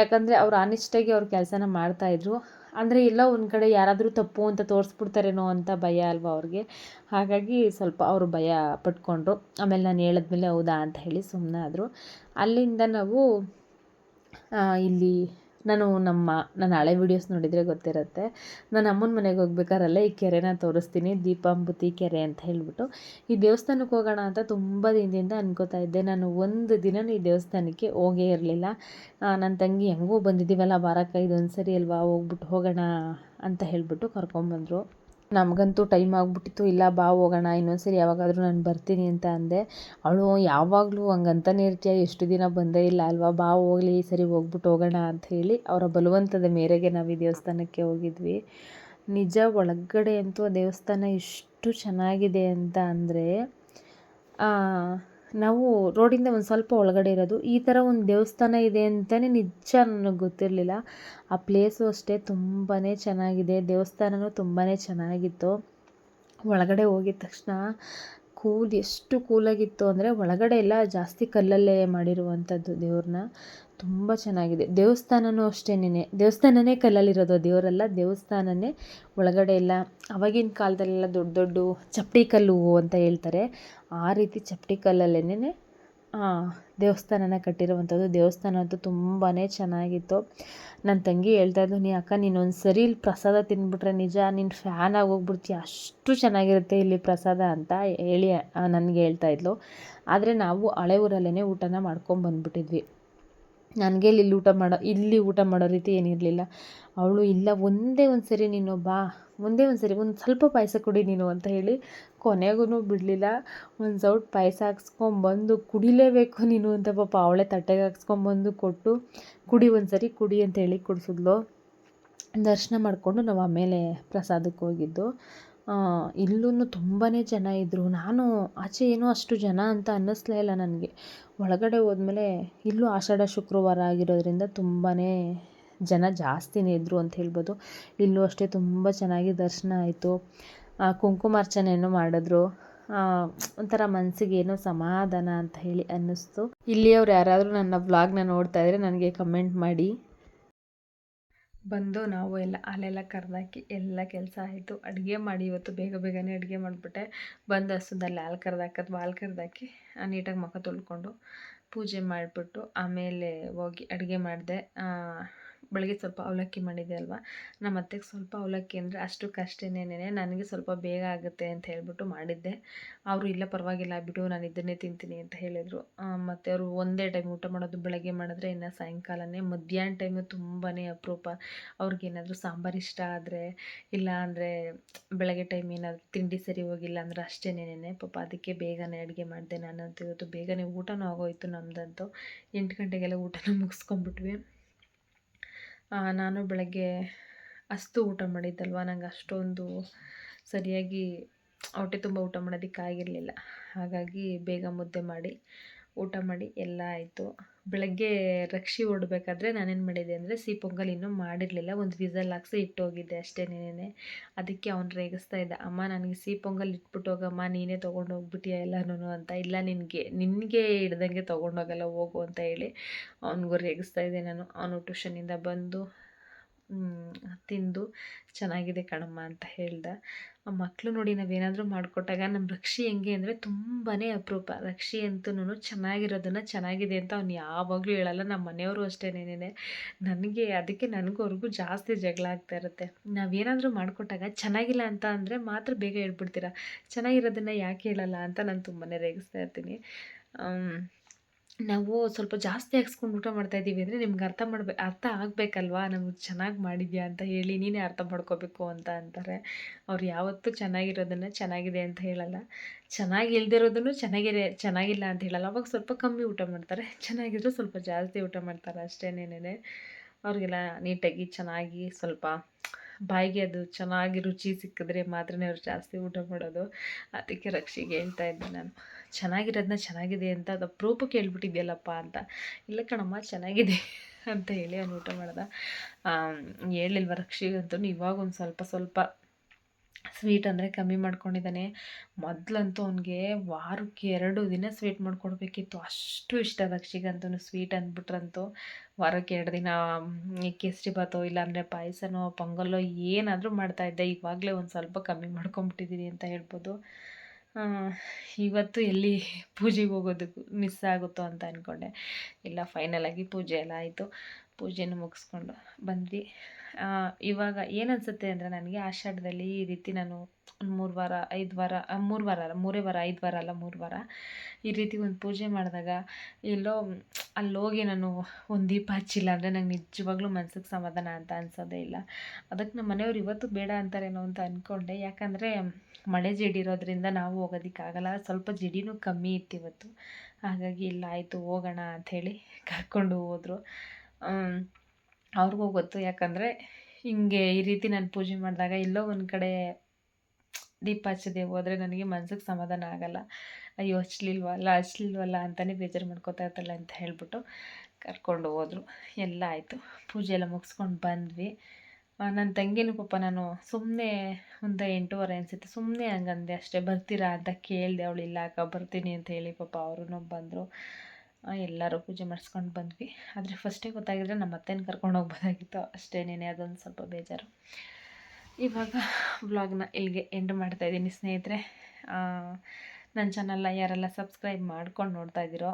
ಯಾಕಂದರೆ ಅವ್ರು ಆನೆಸ್ಟಾಗಿ ಅವ್ರ ಕೆಲಸನ ಮಾಡ್ತಾಯಿದ್ರು ಅಂದರೆ ಎಲ್ಲ ಒಂದು ಕಡೆ ಯಾರಾದರೂ ತಪ್ಪು ಅಂತ ತೋರಿಸ್ಬಿಡ್ತಾರೇನೋ ಅಂತ ಭಯ ಅಲ್ವಾ ಅವ್ರಿಗೆ? ಹಾಗಾಗಿ ಸ್ವಲ್ಪ ಅವರು ಭಯ ಪಟ್ಕೊಂಡ್ರು. ಆಮೇಲೆ ನಾನು ಹೇಳಿದ್ಮೇಲೆ ಹೌದಾ ಅಂತ ಹೇಳಿ ಸುಮ್ಮನೆ ಆದರು. ಅಲ್ಲಿಂದ ನಾವು ಇಲ್ಲಿ ನಾನು ನಮ್ಮ, ನನ್ನ ಹಳೆ ವೀಡಿಯೋಸ್ ನೋಡಿದರೆ ಗೊತ್ತಿರುತ್ತೆ. ನಾನು ಅಮ್ಮನ ಮನೆಗೆ ಹೋಗ್ಬೇಕಾರಲ್ಲ ಈ ಕೆರೆನ ತೋರಿಸ್ತೀನಿ, ದೀಪಾಂಬುತಿ ಕೆರೆ ಅಂತ ಹೇಳಿಬಿಟ್ಟು. ಈ ದೇವಸ್ಥಾನಕ್ಕೆ ಹೋಗೋಣ ಅಂತ ತುಂಬ ದಿನದಿಂದ ಅನ್ಕೋತಾ ಇದ್ದೆ. ನಾನು ಒಂದು ದಿನ ಈ ದೇವಸ್ಥಾನಕ್ಕೆ ಹೋಗೇ ಇರಲಿಲ್ಲ. ನನ್ನ ತಂಗಿ ಹೆಂಗೋ ಬಂದಿದ್ದೀವಲ್ಲ ವಾರಕ್ಕೆ ಇದೊಂದು ಸರಿ ಅಲ್ವಾ ಹೋಗ್ಬಿಟ್ಟು ಹೋಗೋಣ ಅಂತ ಹೇಳಿಬಿಟ್ಟು ಕರ್ಕೊಂಬಂದರು. ನಮಗಂತೂ ಟೈಮ್ ಆಗಿಬಿಟ್ಟಿತ್ತು. ಇಲ್ಲ, ಬಾ, ಹೋಗೋಣ, ಇನ್ನೊಂದ್ಸರಿ ಯಾವಾಗಾದರೂ ನಾನು ಬರ್ತೀನಿ ಅಂತ ಅಂದೆ. ಅವಳು, ಯಾವಾಗಲೂ ಹಂಗಂತಾನೆ ಇರ್ತೀಯ, ಎಷ್ಟು ದಿನ ಬಂದೇ ಇಲ್ಲ ಅಲ್ವಾ? ಬಾ, ಹೋಗ್ಲಿ, ಈ ಸರಿ ಹೋಗ್ಬಿಟ್ಟು ಹೋಗೋಣ ಅಂತ ಹೇಳಿ ಅವರ ಬಲವಂತದ ಮೇರೆಗೆ ನಾವು ಈ ದೇವಸ್ಥಾನಕ್ಕೆ ಹೋಗಿದ್ವಿ. ನಿಜ, ಒಳಗಡೆ ಅಂತೂ ಆ ದೇವಸ್ಥಾನ ಎಷ್ಟು ಚೆನ್ನಾಗಿದೆ ಅಂತ ಅಂದರೆ ನಾವು ರೋಡಿಂದ ಒಂದು ಸ್ವಲ್ಪ ಒಳಗಡೆ ಇರೋದು, ಈ ಥರ ಒಂದು ದೇವಸ್ಥಾನ ಇದೆ ಅಂತಲೇ ನಿಜ ನನಗೆ ಗೊತ್ತಿರಲಿಲ್ಲ. ಆ ಪ್ಲೇಸು ಅಷ್ಟೇ ತುಂಬಾ ಚೆನ್ನಾಗಿದೆ ದೇವಸ್ಥಾನವೂ ತುಂಬಾ ಚೆನ್ನಾಗಿತ್ತು. ಒಳಗಡೆ ಹೋಗಿದ ತಕ್ಷಣ ಕೂಲ್ ಎಷ್ಟು ಕೂಲಾಗಿತ್ತು ಅಂದರೆ ಒಳಗಡೆ ಎಲ್ಲ ಜಾಸ್ತಿ ಕಲ್ಲಲ್ಲೇ ಮಾಡಿರುವಂಥದ್ದು ದೇವ್ರನ್ನ ತುಂಬ ಚೆನ್ನಾಗಿದೆ. ದೇವಸ್ಥಾನವೂ ಅಷ್ಟೇನೆ ದೇವಸ್ಥಾನನೇ ಕಲ್ಲಲ್ಲಿರೋದು. ದೇವರಲ್ಲ, ದೇವಸ್ಥಾನನೇ ಒಳಗಡೆ ಎಲ್ಲ ಆವಾಗಿನ ಕಾಲದಲ್ಲೆಲ್ಲ ದೊಡ್ಡ ದೊಡ್ಡ ಚಪ್ಪಡಿ ಕಲ್ಲು ಅಂತ ಹೇಳ್ತಾರೆ. ಆ ರೀತಿ ಚಪ್ಪಡಿ ಕಲ್ಲಲ್ಲೇನೆ ದೇವಸ್ಥಾನನ ಕಟ್ಟಿರುವಂಥದ್ದು. ದೇವಸ್ಥಾನ ಅಂತೂ ತುಂಬಾ ಚೆನ್ನಾಗಿತ್ತು. ನನ್ನ ತಂಗಿ ಹೇಳ್ತಾ ಇದ್ಲು, ನೀ ಅಕ್ಕ, ನೀನು ಒಂದು ಸರಿ ಇಲ್ಲಿ ಪ್ರಸಾದ ತಿಂದ್ಬಿಟ್ರೆ ನಿಜ, ನೀನು ಫ್ಯಾನ್ ಆಗಿ ಹೋಗ್ಬಿಡ್ತೀಯ ಅಷ್ಟು ಚೆನ್ನಾಗಿರುತ್ತೆ ಇಲ್ಲಿ ಪ್ರಸಾದ ಅಂತ ಹೇಳಿ ನನಗೆ ಹೇಳ್ತಾ ಇದ್ಲು. ಆದರೆ ನಾವು ಹಳೆ ಊರಲ್ಲೇ ಊಟನ ಮಾಡ್ಕೊಂಡು ಬಂದ್ಬಿಟ್ಟಿದ್ವಿ ನನಗೆ ಇಲ್ಲಿ ಊಟ ಮಾಡೋ, ಇಲ್ಲಿ ಊಟ ಮಾಡೋ ರೀತಿ ಏನಿರಲಿಲ್ಲ. ಅವಳು, ಇಲ್ಲ, ಒಂದೇ ಒಂದು ಸರಿ ನೀನು ಬಾ, ಒಂದೇ ಒಂದು ಸರಿ, ಒಂದು ಸ್ವಲ್ಪ ಪಾಯಸ ಕುಡಿ ನೀನು, ಅಂತ ಹೇಳಿ ಕೊನೆಗೂ ಬಿಡಲಿಲ್ಲ. ಒಂದು ಸೌಟ್ ಪಾಯಸ ಹಾಕ್ಸ್ಕೊಂಬಂದು ಕುಡಿಲೇಬೇಕು ನೀನು ಅಂತ ಪಾಪ ಅವಳೇ ತಟ್ಟೆಗೆ ಹಾಕ್ಸ್ಕೊಂಬಂದು ಕೊಟ್ಟು, ಕುಡಿ ಒಂದು ಸರಿ, ಕುಡಿ, ಅಂತ ಹೇಳಿ ಕುಡಿಸಿದ್ಲು. ದರ್ಶನ ಮಾಡಿಕೊಂಡು ನಾವು ಆಮೇಲೆ ಪ್ರಸಾದಕ್ಕೆ ಹೋಗಿದ್ದು. ಇಲ್ಲೂ ತುಂಬಾ ಜನ ಇದ್ದರು ನಾನು ಆಚೆ ಏನೂ ಅಷ್ಟು ಜನ ಅಂತ ಅನ್ನಿಸ್ಲೇ ಇಲ್ಲ ನನಗೆ. ಒಳಗಡೆ ಹೋದ್ಮೇಲೆ ಇಲ್ಲೂ ಆಷಾಢ ಶುಕ್ರವಾರ ಆಗಿರೋದ್ರಿಂದ ತುಂಬಾ ಜನ ಜಾಸ್ತಿನೇ ಇದ್ದರು ಅಂತ ಹೇಳ್ಬೋದು. ಇಲ್ಲೂ ಅಷ್ಟೇ ತುಂಬ ಚೆನ್ನಾಗಿ ದರ್ಶನ ಆಯಿತು. ಕುಂಕುಮಾರ್ಚನೆಯನ್ನು ಮಾಡಿದ್ರು. ಒಂಥರ ಮನಸ್ಸಿಗೆ ಏನೋ ಸಮಾಧಾನ ಅಂತ ಹೇಳಿ ಅನ್ನಿಸ್ತು. ಇಲ್ಲಿಯವ್ರು ಯಾರಾದರೂ ನನ್ನ ವ್ಲಾಗ್ನ ನೋಡ್ತಾ ಇದ್ದರೆ ನನಗೆ ಕಮೆಂಟ್ ಮಾಡಿ. ಬಂದು ನಾವು ಎಲ್ಲ ಅಲ್ಲೆಲ್ಲ ಕರೆದಾಕಿ ಎಲ್ಲ ಕೆಲಸ ಆಯಿತು. ಅಡುಗೆ ಮಾಡಿ ಇವತ್ತು ಬೇಗ ಬೇಗನೆ ಅಡುಗೆ ಮಾಡಿಬಿಟ್ಟೆ. ಬಂದು ಹಸುದಲ್ಲಿ ಹಾಲು ಕರೆದಾಕದು ಹಾಲು ಕರೆದಾಕಿ ನೀಟಾಗಿ ಮುಖ ತೊಳ್ಕೊಂಡು ಪೂಜೆ ಮಾಡಿಬಿಟ್ಟು ಆಮೇಲೆ ಹೋಗಿ ಅಡುಗೆ ಮಾಡಿದೆ. ಬೆಳಗ್ಗೆ ಸ್ವಲ್ಪ ಅವಲಕ್ಕಿ ಮಾಡಿದ್ದೆ ಅಲ್ವಾ? ನಮ್ಮ ಅತ್ತೆಗೆ ಸ್ವಲ್ಪ ಅವಲಕ್ಕಿ ಅಂದರೆ ಅಷ್ಟಕ್ಕಷ್ಟೇನೇನೆ ನನಗೆ ಸ್ವಲ್ಪ ಬೇಗ ಆಗುತ್ತೆ ಅಂತ ಹೇಳಿಬಿಟ್ಟು ಮಾಡಿದ್ದೆ. ಅವರು, ಇಲ್ಲ ಪರವಾಗಿಲ್ಲ ಬಿಡು, ನಾನು ಇದನ್ನೇ ತಿಂತೀನಿ ಅಂತ ಹೇಳಿದರು. ಮತ್ತು ಅವರು ಒಂದೇ ಟೈಮ್ ಊಟ ಮಾಡೋದು ಬೆಳಗ್ಗೆ ಮಾಡಿದ್ರೆ ಇನ್ನು ಸಾಯಂಕಾಲನೇ. ಮಧ್ಯಾಹ್ನ ಟೈಮು ತುಂಬಾ ಅಪರೂಪ. ಅವ್ರಿಗೇನಾದರೂ ಸಾಂಬಾರು ಇಷ್ಟ ಆದರೆ, ಇಲ್ಲ ಅಂದರೆ ಬೆಳಗ್ಗೆ ಟೈಮ್ ಏನಾದರೂ ತಿಂಡಿ ಸರಿ ಹೋಗಿಲ್ಲ ಅಂದರೆ ಅಷ್ಟೇನೇನೆ ಪಾಪ ಅದಕ್ಕೆ ಬೇಗನೆ ಅಡುಗೆ ಮಾಡಿದೆ ನಾನಂತೂ ಇವತ್ತು. ಬೇಗನೆ ಊಟನೂ ಆಗೋಯ್ತು ನಮ್ಮದಂತೂ ಎಂಟು ಗಂಟೆಗೆಲ್ಲ ಊಟನೂ ಮುಗಿಸ್ಕೊಂಬಿಟ್ವಿ ನಾನು ಬೆಳಗ್ಗೆ ಅಷ್ಟು ಊಟ ಮಾಡಿದ್ದಲ್ವ? ನಂಗೆ ಅಷ್ಟೊಂದು ಸರಿಯಾಗಿ, ಹೊಟ್ಟೆ ತುಂಬ ಊಟ ಮಾಡೋದಕ್ಕಾಗಿರಲಿಲ್ಲ. ಹಾಗಾಗಿ ಬೇಗ ಮುದ್ದೆ ಮಾಡಿ ಊಟ ಮಾಡಿ ಎಲ್ಲ ಆಯಿತು. ಬೆಳಗ್ಗೆ ರಕ್ಷಿ ಓಡಬೇಕಾದ್ರೆ ನಾನೇನು ಮಾಡಿದೆ ಅಂದರೆ ಸಿಹಿ ಪೊಂಗಲ್ ಇನ್ನೂ ಮಾಡಿರಲಿಲ್ಲ. ಒಂದು ವಿಸಲ್ ಹಾಕ್ಸಿ ಇಟ್ಟೋಗಿದ್ದೆ ನೀನೇ ಅದಕ್ಕೆ ಅವ್ನು ರೇಗಿಸ್ತಾ ಇದ್ದ, ಅಮ್ಮ, ನನಗೆ ಸಿಹಿ ಪೊಂಗಲ್ ಇಟ್ಬಿಟ್ಟು ಹೋಗಮ್ಮ, ನೀನೇ ತೊಗೊಂಡು ಹೋಗ್ಬಿಟ್ಟಿಯ ಎಲ್ಲನೂ ಅಂತ? ಇಲ್ಲ ನಿನಗೆ ನಿನಗೆ ಹಿಡ್ದಂಗೆ ತೊಗೊಂಡೋಗಲ್ಲ ಹೋಗು ಅಂತ ಹೇಳಿ ಅವ್ನಿಗೂ ರೇಗಿಸ್ತಾ ಇದ್ದೆ ನಾನು. ಅವನು ಟ್ಯೂಷನಿಂದ ಬಂದು ತಿಂದು ಚೆನ್ನಾಗಿದೆ ಕಣಮ್ಮ ಅಂತ ಹೇಳ್ದೆ. ಮಕ್ಕಳು ನೋಡಿ ನಾವೇನಾದರೂ ಮಾಡಿಕೊಟ್ಟಾಗ ನಮ್ಮ ರಕ್ಷಿ ಹೆಂಗೆ ಅಂದರೆ ತುಂಬಾ ಅಪರೂಪ. ರಕ್ಷಿ ಅಂತೂ ಚೆನ್ನಾಗಿರೋದನ್ನು ಚೆನ್ನಾಗಿದೆ ಅಂತ ಅವ್ನು ಯಾವಾಗಲೂ ಹೇಳಲ್ಲ. ನಮ್ಮ ಮನೆಯವರು ಅಷ್ಟೇನೇನೆ ನನಗೆ ಅದಕ್ಕೆ ನನಗೂ ಅವ್ರಿಗೂ ಜಾಸ್ತಿ ಜಗಳ ಆಗ್ತಾ ಇರುತ್ತೆ. ನಾವೇನಾದರೂ ಮಾಡಿಕೊಟ್ಟಾಗ ಚೆನ್ನಾಗಿಲ್ಲ ಅಂತ ಅಂದರೆ ಮಾತ್ರ ಬೇಗ ಹೇಳ್ಬಿಡ್ತೀರ? ಚೆನ್ನಾಗಿರೋದನ್ನು ಯಾಕೆ ಹೇಳಲ್ಲ ಅಂತ ನಾನು ತುಂಬಾ ರೇಗಿಸ್ತಾ ಇರ್ತೀನಿ. ನಾವು ಸ್ವಲ್ಪ ಜಾಸ್ತಿ ಹಾಕ್ಸ್ಕೊಂಡು ಊಟ ಮಾಡ್ತಾಯಿದ್ದೀವಿ ಅಂದರೆ ನಿಮ್ಗೆ ಅರ್ಥ ಮಾಡ್ಬೇಕು ಅರ್ಥ ಆಗಬೇಕಲ್ವಾ? ನಮ್ಗೆ ಚೆನ್ನಾಗಿ ಮಾಡಿದ್ಯಾ ಅಂತ ಹೇಳಿ ನೀನೇ ಅರ್ಥ ಮಾಡ್ಕೋಬೇಕು ಅಂತ ಅಂತಾರೆ. ಅವ್ರು ಯಾವತ್ತೂ ಚೆನ್ನಾಗಿರೋದನ್ನು ಚೆನ್ನಾಗಿದೆ ಅಂತ ಹೇಳಲ್ಲ. ಚೆನ್ನಾಗಿ ಇಲ್ದಿರೋದನ್ನು ಚೆನ್ನಾಗಿದೆ, ಚೆನ್ನಾಗಿಲ್ಲ ಅಂತ ಹೇಳಲ್ಲ. ಅವಾಗ ಸ್ವಲ್ಪ ಕಮ್ಮಿ ಊಟ ಮಾಡ್ತಾರೆ. ಚೆನ್ನಾಗಿದ್ರೆ ಸ್ವಲ್ಪ ಜಾಸ್ತಿ ಊಟ ಮಾಡ್ತಾರೆ ಅಷ್ಟೇನೇನೇ ಅವ್ರಿಗೆಲ್ಲ ನೀಟಾಗಿ ಚೆನ್ನಾಗಿ ಸ್ವಲ್ಪ ಬಾಯಿಗೆ ಅದು ಚೆನ್ನಾಗಿ ರುಚಿ ಸಿಕ್ಕಿದ್ರೆ ಮಾತ್ರನೇ ಅವ್ರು ಜಾಸ್ತಿ ಊಟ ಮಾಡೋದು. ಅದಕ್ಕೆ ರಕ್ಷಿಗೆ ಹೇಳ್ತಾ ಇದ್ದೆ ನಾನು ಚೆನ್ನಾಗಿರೋದನ್ನ ಚೆನ್ನಾಗಿದೆ ಅಂತ ಅದು ಅಪ್ರೂಪಕ್ಕೆ ಹೇಳ್ಬಿಟ್ಟಿದ್ಯಲ್ಲಪ್ಪ ಅಂತ. ಇಲ್ಲ ಕಣಮ್ಮ, ಚೆನ್ನಾಗಿದೆ ಅಂತ ಹೇಳಿ ಅವ್ನು ಊಟ ಮಾಡ್ದೆ. ಹೇಳಿಲ್ವ ರಕ್ಷಿಗಂತೂ? ಇವಾಗ ಒಂದು ಸ್ವಲ್ಪ ಸ್ವಲ್ಪ ಸ್ವೀಟ್ ಅಂದರೆ ಕಮ್ಮಿ ಮಾಡ್ಕೊಂಡಿದ್ದಾನೆ. ಮೊದಲಂತೂ ಅವನಿಗೆ ವಾರಕ್ಕೆ ಎರಡು ದಿನ ಸ್ವೀಟ್ ಮಾಡಿಕೊಡ್ಬೇಕಿತ್ತು. ಅಷ್ಟು ಇಷ್ಟ ದಕ್ಷಿಗಂತೂ ಸ್ವೀಟ್ ಅಂದ್ಬಿಟ್ರಂತೂ. ವಾರಕ್ಕೆ ಎರಡು ದಿನ ಈ ಕೇಸರಿ ಬಾತೋ ಇಲ್ಲಾಂದರೆ ಪಾಯಸನೋ, ಪೊಂಗಲ್ಲೋ ಏನಾದರೂ ಮಾಡ್ತಾಯಿದ್ದೆ ಇವಾಗಲೇ ಒಂದು ಸ್ವಲ್ಪ ಕಮ್ಮಿ ಮಾಡ್ಕೊಂಬಿಟ್ಟಿದ್ದೀನಿ ಅಂತ ಹೇಳ್ಬೋದು. ಇವತ್ತು ಎಲ್ಲಿ ಪೂಜೆಗೆ ಹೋಗೋದಕ್ಕೂ ಮಿಸ್ ಆಗುತ್ತೋ ಅಂತ ಅಂದ್ಕೊಂಡೆ ಇಲ್ಲ ಫೈನಲ್ ಆಗಿ ಪೂಜೆ ಎಲ್ಲ ಆಯಿತು. ಪೂಜೆನೂ ಮುಗಿಸ್ಕೊಂಡು ಬಂದ್ವಿ. ಇವಾಗ ಏನು ಅನಿಸುತ್ತೆ ಅಂದರೆ ನನಗೆ ಆಷಾಢದಲ್ಲಿ ಈ ರೀತಿ ನಾನು ಒಂದು ಮೂರು ವಾರ, ಐದು ವಾರ ಮೂರು ವಾರ ಅಲ್ಲ, ಮೂರೇ ವಾರ, ಐದು ವಾರ ಅಲ್ಲ, ಮೂರು ವಾರ ಈ ರೀತಿ ಒಂದು ಪೂಜೆ ಮಾಡಿದಾಗ ಎಲ್ಲೋ ಅಲ್ಲಿ ಹೋಗಿ ನಾನು ಒಂದು ದೀಪ ಹಚ್ಚಿಲ್ಲ ಅಂದರೆ ನಂಗೆ ನಿಜವಾಗ್ಲೂ ಮನ್ಸಿಗೆ ಸಮಾಧಾನ ಅಂತ ಅನ್ಸೋದೇ ಇಲ್ಲ. ಅದಕ್ಕೆ ನಮ್ಮ ಮನೆಯವ್ರು ಇವತ್ತು ಬೇಡ ಅಂತಾರೇನೋ ಅಂತ ಅಂದ್ಕೊಂಡೆ ಯಾಕಂದರೆ ಮಳೆ ಜಡಿರೋದ್ರಿಂದ ನಾವು ಹೋಗೋದಕ್ಕಾಗಲ್ಲ ಸ್ವಲ್ಪ ಜಡಿನೂ ಕಮ್ಮಿ ಇತ್ತು ಇವತ್ತು. ಹಾಗಾಗಿ ಇಲ್ಲ, ಆಯಿತು, ಹೋಗೋಣ ಅಂಥೇಳಿ ಕರ್ಕೊಂಡು ಹೋದರು. ಅವ್ರಿಗೂ ಗೊತ್ತು. ಯಾಕಂದರೆ ಹಿಂಗೆ ಈ ರೀತಿ ನಾನು ಪೂಜೆ ಮಾಡಿದಾಗ ಎಲ್ಲೋ ಒಂದು ಕಡೆ ದೀಪ ಹಚ್ಚದೆ ಹೋದರೆ ನನಗೆ ಮನ್ಸಿಗೆ ಸಮಾಧಾನ ಆಗಲ್ಲ. ಅಯ್ಯೋ, ಹಚ್ಲಿಲ್ವಲ್ಲ ಹಚ್ಲಿಲ್ವಲ್ಲ ಅಂತಲೇ ಬೇಜಾರು ಮಾಡ್ಕೋತಾ ಇರ್ತಲ್ಲ ಅಂತ ಹೇಳ್ಬಿಟ್ಟು ಕರ್ಕೊಂಡು ಹೋದರು. ಎಲ್ಲ ಆಯಿತು. ಪೂಜೆ ಎಲ್ಲ ಮುಗಿಸ್ಕೊಂಡು ಬಂದ್ವಿ. ನನ್ನ ತಂಗಿನೂ ಪಾಪ ನಾನು ಸುಮ್ಮನೆ ಒಂದು ಎಂಟೂವರೆ ಅನಿಸುತ್ತೆ. ಸುಮ್ಮನೆ ಹಂಗಂದೆ ಅಷ್ಟೇ. ಬರ್ತೀರಾ ಅಂತ ಕೇಳಿದೆ. ಅವಳು, ಇಲ್ಲ ಅಕ್ಕ, ಬರ್ತೀನಿ ಅಂತ ಹೇಳಿ ಪಾಪ ಅವರು ಬಂದರು. ಎಲ್ಲರೂ ಪೂಜೆ ಮಾಡಿಸ್ಕೊಂಡು ಬಂದ್ವಿ. ಆದರೆ ಫಸ್ಟೇ ಗೊತ್ತಾಗಿದ್ರೆ ನಮ್ಮ ಅತ್ತೆನ ಕರ್ಕೊಂಡು ಹೋಗ್ಬೋದಾಗಿತ್ತು. ಅಷ್ಟೇನೇ ಅದೊಂದು ಸ್ವಲ್ಪ ಬೇಜಾರು. ಇವಾಗ ವ್ಲಾಗ್ನ ಇಲ್ಲಿಗೆ ಎಂಡ್ ಮಾಡ್ತಾ ಇದ್ದೀನಿ ಸ್ನೇಹಿತರೆ. ನನ್ನ ಚಾನಲ್ನ ಯಾರೆಲ್ಲ ಸಬ್ಸ್ಕ್ರೈಬ್ ಮಾಡ್ಕೊಂಡು ನೋಡ್ತಾ ಇದ್ದೀರೋ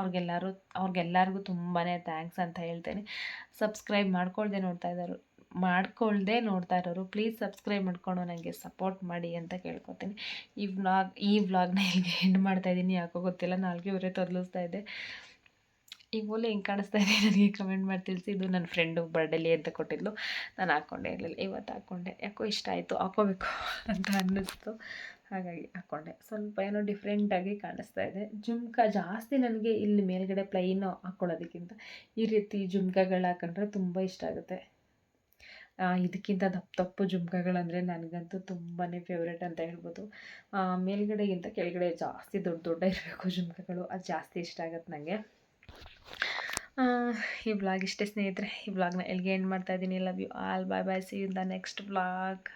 ಅವ್ರಿಗೆಲ್ಲರೂ ಅವ್ರಿಗೆಲ್ಲರಿಗೂ ತುಂಬಾ ಥ್ಯಾಂಕ್ಸ್ ಅಂತ ಹೇಳ್ತೇನೆ. ಸಬ್ಸ್ಕ್ರೈಬ್ ಮಾಡ್ಕೊಳ್ದೆ ನೋಡ್ತಾ ಇದ್ದಾರೆ ಮಾಡ್ಕೊಳ್ದೆ ನೋಡ್ತಾ ಇರೋರು ಪ್ಲೀಸ್ ಸಬ್ಸ್ಕ್ರೈಬ್ ಮಾಡ್ಕೊಂಡು ನನಗೆ ಸಪೋರ್ಟ್ ಮಾಡಿ ಅಂತ ಕೇಳ್ಕೊತೀನಿ. ಈ ವ್ಲಾಗ್ ಈ ವ್ಲಾಗ್ನ ಇಲ್ಲಿಗೆ ಎಂಡ್ ಮಾಡ್ತಾ ಇದ್ದೀನಿ, ಯಾಕೋ ಗೊತ್ತಿಲ್ಲ ನಾಲ್ಕೂವರೆ ತೊದಲಿಸ್ತಾ ಇದೆ. ಈಗ ಮೂಲೆ ಹೆಂಗೆ ಕಾಣಿಸ್ತಾ ಇದೆ ನನಗೆ ಕಮೆಂಟ್ ಮಾಡಿ ತಿಳಿಸಿ. ಇದು ನನ್ನ ಫ್ರೆಂಡು ಬರ್ಡೇಲಿ ಅಂತ ಕೊಟ್ಟಿದ್ಲು ನಾನು ಹಾಕ್ಕೊಂಡೆ ಇರಲಿಲ್ಲ ಇವತ್ತು ಹಾಕ್ಕೊಂಡೆ ಯಾಕೋ ಇಷ್ಟ ಆಯಿತು, ಹಾಕೋಬೇಕು ಅಂತ ಅನ್ನಿಸ್ತು. ಹಾಗಾಗಿ ಹಾಕ್ಕೊಂಡೆ ಸ್ವಲ್ಪ ಏನೋ ಡಿಫ್ರೆಂಟಾಗಿ ಕಾಣಿಸ್ತಾ ಇದೆ. ಜುಮ್ಕ ಜಾಸ್ತಿ ನನಗೆ ಇಲ್ಲಿ ಮೇಲ್ಗಡೆ ಪ್ಲೈನು ಹಾಕ್ಕೊಳ್ಳೋದಕ್ಕಿಂತ ಈ ರೀತಿ ಜುಮ್ಕಗಳು ಹಾಕೊಂಡ್ರೆ ತುಂಬ ಇಷ್ಟ ಆಗುತ್ತೆ. ಇದಕ್ಕಿಂತ ದಪ್ಪ ದಪ್ಪ ಜುಮ್ಕಾಗಳಂದರೆ ನನಗಂತೂ ತುಂಬಾ ಫೇವ್ರೇಟ್ ಅಂತ ಹೇಳ್ಬೋದು. ಮೇಲ್ಗಡೆಗಿಂತ ಕೆಳಗಡೆ ಜಾಸ್ತಿ ದೊಡ್ಡ ದೊಡ್ಡ ಇರಬೇಕು ಜುಮ್ಕಾಗಳು, ಅದು ಜಾಸ್ತಿ ಇಷ್ಟ ಆಗುತ್ತೆ ನನಗೆ ಈ ವ್ಲಾಗ್ ಇಷ್ಟೇ ಸ್ನೇಹಿತರೆ, ಈ ವ್ಲಾಗ್ನ ಎಲ್ಲಿಗೆ ಎಂಡ್ ಮಾಡ್ತಾ ಇದ್ದೀನಿ love you all bye bye see in the next vlog